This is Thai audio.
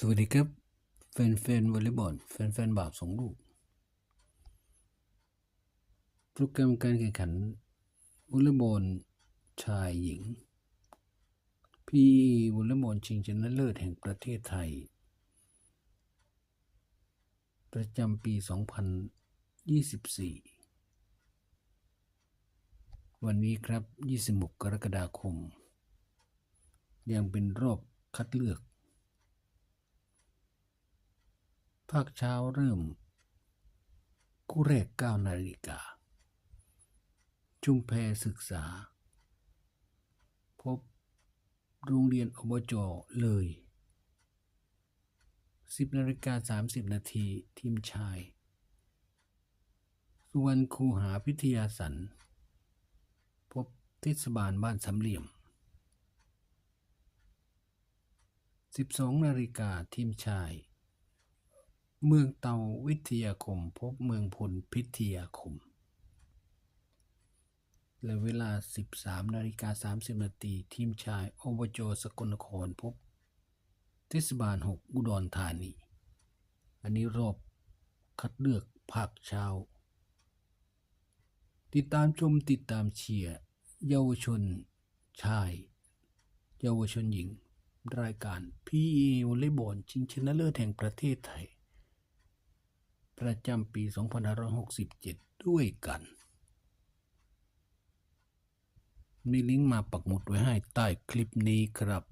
สวัสดีครับแฟนแฟนๆวอลเลย์บอลแฟนแฟนๆบาปสองลูก โปรแกรมการแข่งขันวอลเลย์บอลชายหญิง PE วอลเลย์บอลชิงชนะเลิศแห่งประเทศไทย ประจำปี 2024 วันนี้ครับ 26 กรกฎาคม ยังเป็นรอบคัดเลือก ภาคเช้าเริ่มคู่แรก9นาฬิกาชุมแพศึกษา พบโรงเรียนอบจเลย 10นาฬิกา30 นาทีทีมชาย สุวรรณคูหาพิทยาสัน พบเทศบาลบ้านสำเหลี่ยม 12นาฬิกาทีมชาย เมืองเตาวิทยาคม พบเมืองพลพิทยาคม และเวลา 13นาฬิกา30นาทีทีมชายอบจสกลนครพบเทศบาล 6 อุดรธานี อันนี้รอบคัดเลือกภาคเช้า ติดตามชมติดตามเชียร์เยาวชนชาย เยาวชนหญิง รายการ PE วอลเลย์บอลชิงชนะเลิศแห่งประเทศไทย ประจำปี 2567 ด้วยกัน มีลิงก์มาปักหมุดไว้ให้ใต้คลิปนี้ครับ